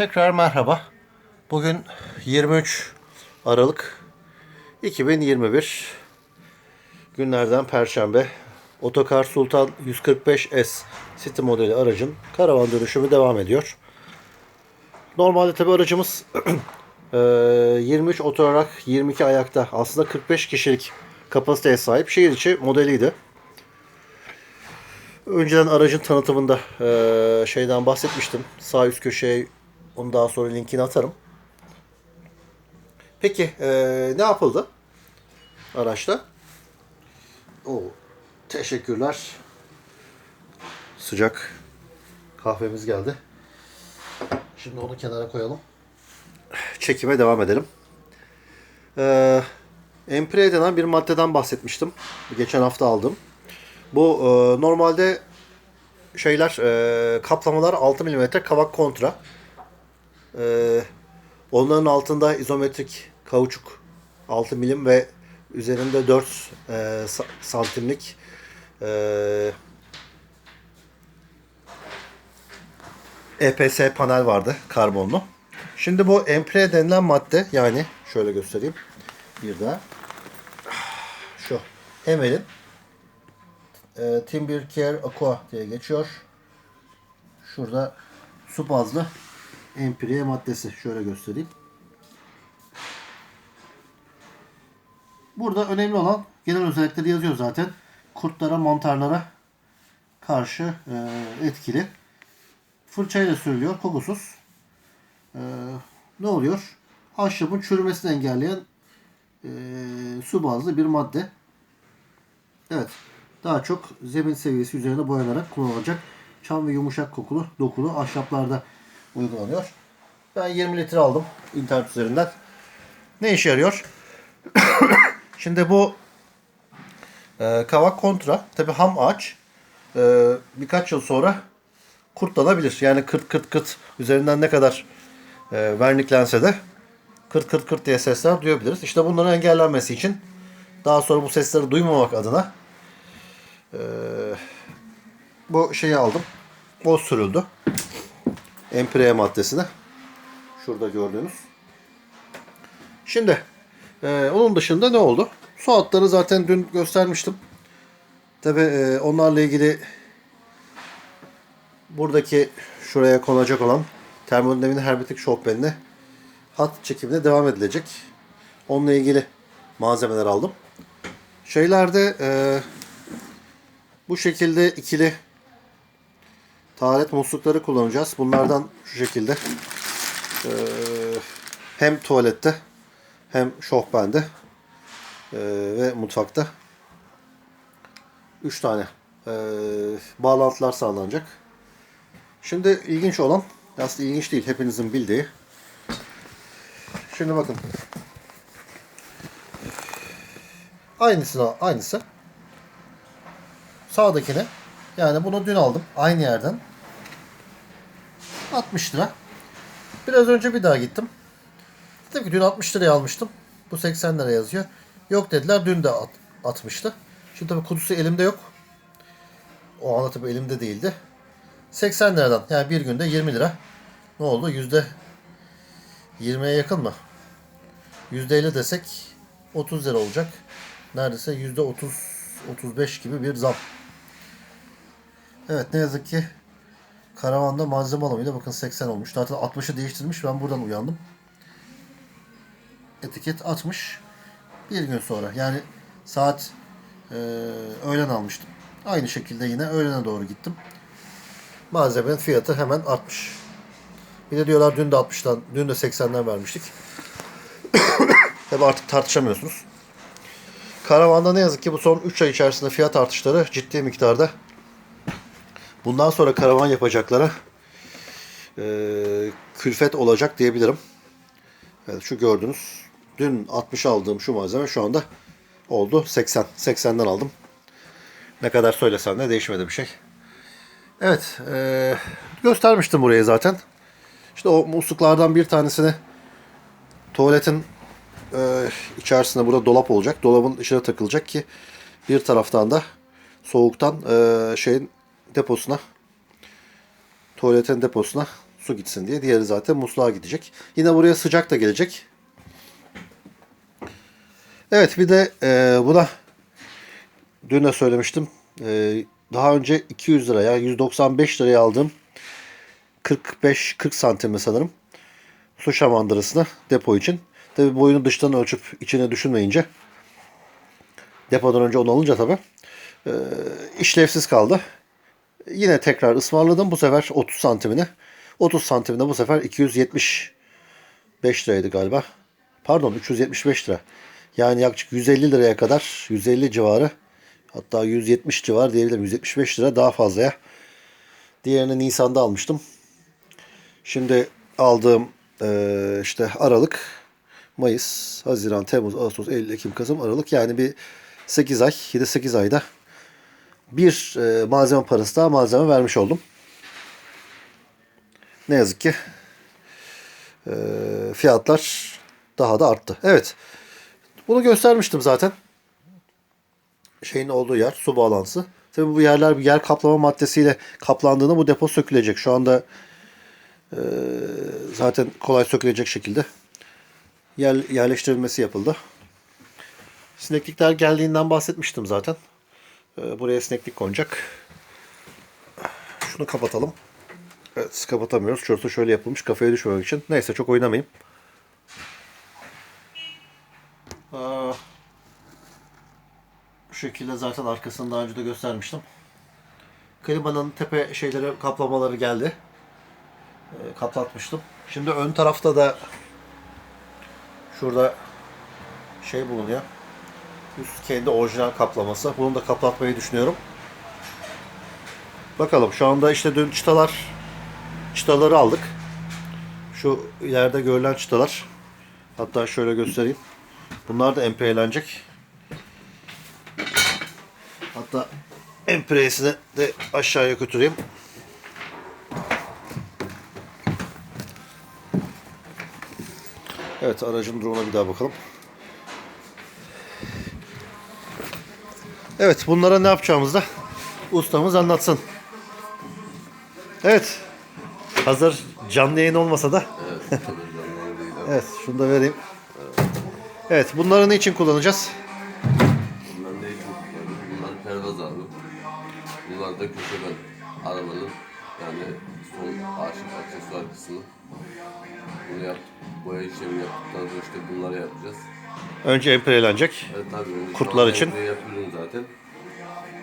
Tekrar merhaba. Bugün 23 Aralık 2021 günlerden Perşembe. Otokar Sultan 145S City modeli aracın karavan dönüşümü devam ediyor. Normalde tabi aracımız eee, 23 oturarak 22 ayakta aslında 45 kişilik kapasiteye sahip şehir içi modeliydi. Önceden aracın tanıtımında eee, şeyden bahsetmiştim. Sağ üst köşeye onu daha sonra linkini atarım. Peki eee, ne yapıldı araçta? Oo, teşekkürler. Sıcak kahvemiz geldi. Şimdi onu kenara koyalım. Çekime devam edelim. Ee, Empire denen bir maddeden bahsetmiştim. Geçen hafta aldım. Bu e, normalde şeyler e, kaplamalar 6 mm kavak kontra. E, onların altında izometrik kauçuk 6 milim ve üzerinde 4 e, sa- santimlik e, EPS panel vardı karbonlu. Şimdi bu Empre denilen madde yani şöyle göstereyim bir daha. Şu Hemel'in e, Timber Care Aqua diye geçiyor. Şurada su bazlı Empire maddesi. Şöyle göstereyim. Burada önemli olan genel özellikleri yazıyor zaten. Kurtlara, mantarlara karşı e, etkili. Fırçayla sürülüyor, kokusuz. E, ne oluyor? Ahşabın çürümesini engelleyen e, su bazlı bir madde. Evet. Daha çok zemin seviyesi üzerine boyanarak kullanılacak çam ve yumuşak kokulu dokulu ahşaplarda uygulanıyor. Ben 20 litre aldım internet üzerinden. Ne işe yarıyor? Şimdi bu e, kavak kontra tabi ham ağaç e, birkaç yıl sonra kurtlanabilir. Yani kırt kırt kırt üzerinden ne kadar e, verniklense de kırt kırt kırt diye sesler duyabiliriz. İşte bunların engellenmesi için daha sonra bu sesleri duymamak adına e, bu şeyi aldım. O sürüldü. Empire maddesine. Şurada gördüğünüz. Şimdi e, onun dışında ne oldu? Su hatları zaten dün göstermiştim. Tabi e, onlarla ilgili buradaki şuraya konacak olan termodinamik hermetik şofbenine hat çekimine devam edilecek. Onunla ilgili malzemeler aldım. Şeylerde e, bu şekilde ikili taharet muslukları kullanacağız. Bunlardan şu şekilde e, hem tuvalette hem şofbende e, ve mutfakta 3 tane e, bağlantılar sağlanacak. Şimdi ilginç olan, aslında ilginç değil hepinizin bildiği. Şimdi bakın. Aynısına aynısı. Sağdakine yani bunu dün aldım aynı yerden. 60 lira. Biraz önce bir daha gittim. Dedim ki dün 60 liraya almıştım. Bu 80 lira yazıyor. Yok dediler dün de at, 60'tı. Şimdi tabii kutusu elimde yok. O anda tabii elimde değildi. 80 liradan yani bir günde 20 lira. Ne oldu? Yüzde 20'ye yakın mı? Yüzde 50 desek 30 lira olacak. Neredeyse yüzde 30 35 gibi bir zam. Evet ne yazık ki karavanda malzeme alımıyla bakın 80 olmuş. Zaten 60'ı değiştirmiş. Ben buradan uyandım. Etiket 60. Bir gün sonra yani saat e, öğlen almıştım. Aynı şekilde yine öğlene doğru gittim. Malzemenin fiyatı hemen artmış. Bir de diyorlar dün de 60'tan, dün de 80'den vermiştik. Tabi artık tartışamıyorsunuz. Karavanda ne yazık ki bu son 3 ay içerisinde fiyat artışları ciddi miktarda. Bundan sonra karavan yapacaklara e, külfet olacak diyebilirim. Evet, şu gördünüz. Dün 60 aldığım şu malzeme şu anda oldu 80. 80'den aldım. Ne kadar söylesem de değişmedi bir şey. Evet. E, göstermiştim burayı zaten. İşte o musluklardan bir tanesini tuvaletin e, içerisinde burada dolap olacak. Dolabın içine takılacak ki bir taraftan da soğuktan e, şeyin deposuna tuvaletin deposuna Su gitsin diye. Diğeri zaten musluğa gidecek. Yine buraya sıcak da gelecek. Evet bir de e, buna dün de söylemiştim. E, daha önce 200 liraya 195 liraya aldığım 45-40 santim sanırım su şamandırasını depo için. Tabi boyunu dıştan ölçüp içine düşünmeyince depodan önce onu alınca tabi e, işlevsiz kaldı. Yine tekrar ısmarladım. Bu sefer 30 santimine. 30 santimine bu sefer 275 liraydı galiba. Pardon 375 lira. Yani yaklaşık 150 liraya kadar 150 civarı hatta 170 civarı diyebilirim. 175 lira daha fazlaya. Diğerini Nisan'da almıştım. Şimdi aldığım eee, işte Aralık, Mayıs, Haziran, Temmuz, Ağustos, Eylül, Ekim, Kasım, Aralık yani bir 8 ay, 7-8 ayda bir eee, malzeme parası daha malzeme vermiş oldum. Ne yazık ki eee, fiyatlar daha da arttı. Evet. Bunu göstermiştim zaten. Şeyin olduğu yer, su bağlantısı. Tabii bu yerler bir yer kaplama maddesiyle kaplandığında bu depo sökülecek. Şu anda zaten kolay sökülecek şekilde yer, yerleştirilmesi yapıldı. Sineklikler geldiğinden bahsetmiştim zaten. Ee, Buraya sineklik konacak. Şunu kapatalım. Evet kapatamıyoruz. Şurası şöyle yapılmış kafaya düşmemek için. Neyse çok oynamayayım. Aa, Bu şekilde zaten arkasını daha önce de göstermiştim. Klimanın tepe şeyleri kaplamaları geldi e, kaplatmıştım. Şimdi ön tarafta da şurada şey bulunuyor. Üst kendi orijinal kaplaması. Bunu da kaplatmayı düşünüyorum. Bakalım şu anda işte dün çıtalar çıtaları aldık. Şu ileride görülen çıtalar. Hatta şöyle göstereyim. Bunlar da emprelenecek. Hatta empresini de aşağıya götüreyim. Evet aracın durumuna bir daha bakalım. Evet bunlara ne yapacağımızı da ustamız anlatsın. Evet. Hazır canlı yayın olmasa da. evet şunu da vereyim. Evet bunları ne için kullanacağız? Bunlar ne için kullanılıyor? Bunlar pervaz abi. Bunlar da köşeden arabanın yani son arşiv aksesuar kısmı. Bunu yaptık. Boya işlemi yaptıktan sonra işte bunları yapacağız. Önce emprelenecek. Evet tabii. Kurtlar şu için? yapıyorum zaten.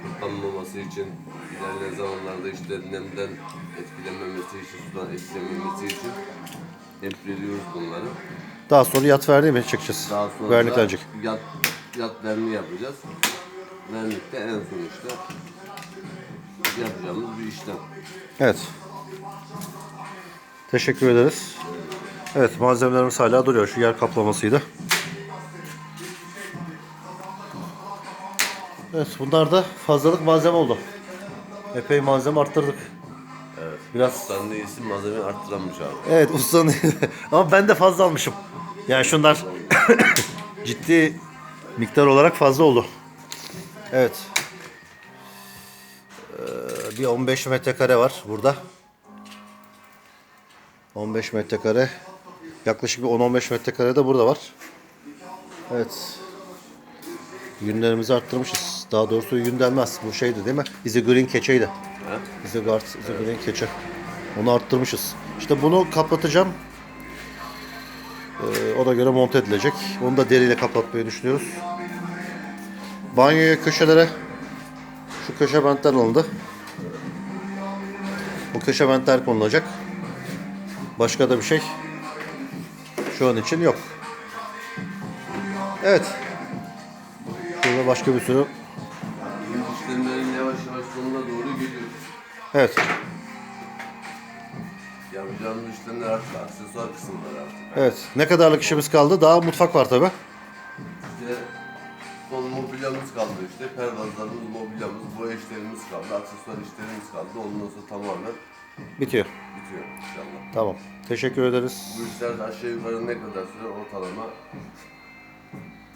Kurtlanmaması için, ilerleyen zamanlarda işte nemden etkilenmemesi için, sudan etkilenmemesi için empreliyoruz bunları. Daha sonra yat verdiği mi çekeceğiz? Daha sonra Verniklenecek. yat, yat verni yapacağız. Vernikte en sonuçta yapacağımız bir işlem. Evet. Teşekkür ederiz. Evet malzemelerimiz hala duruyor. Şu yer kaplamasıydı. Evet bunlar da fazlalık malzeme oldu. Epey malzeme arttırdık. Evet. Biraz Ustanın iyisi malzemeyi arttıranmış abi. evet ustanın ama ben de fazla almışım. Yani şunlar ciddi miktar olarak fazla oldu. Evet. Ee, bir 15 metrekare var burada. 15 metrekare. Yaklaşık bir 10-15 metrekare de burada var. Evet. Yünlerimizi arttırmışız. Daha doğrusu yün denmez. Bu şeydi değil mi? Easy Green keçeydi. Easy Guard, Easy Green keçe. Onu arttırmışız. İşte bunu kapatacağım. Ee, ona göre monte edilecek. Onu da deriyle kapatmayı düşünüyoruz. Banyoya köşelere şu köşe bentler alındı. Bu köşe bentler konulacak. Başka da bir şey şu an için yok. Evet. Şurada başka bir sürü. Evet. Yapacağımız işlemler artık aksesuar kısımları artık. Evet. Ne kadarlık işimiz kaldı? Daha mutfak var tabi. İşte son mobilyamız kaldı işte. Pervazlarımız, mobilyamız, boya işlerimiz kaldı. Aksesuar işlerimiz kaldı. Ondan sonra tamamen Bitiyor. bitiyor inşallah. Tamam. Teşekkür ederiz. Bu işler de aşağı yukarı ne kadar sürer ortalama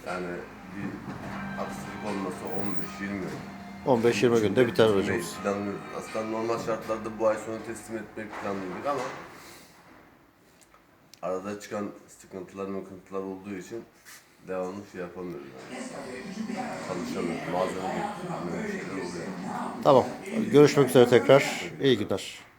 yani bir aksilik olmasa 15-20 15-20 günde biter aracımız. Planlıyoruz. Aslında normal şartlarda bu ay sonu teslim etmek planlıyorduk ama arada çıkan sıkıntılar mıkıntılar olduğu için devamlı şey yapamıyoruz yani. Çalışamıyoruz. Malzeme getirmiyor. şeyler oluyor. Tamam. Görüşmek üzere tekrar. İyi günler.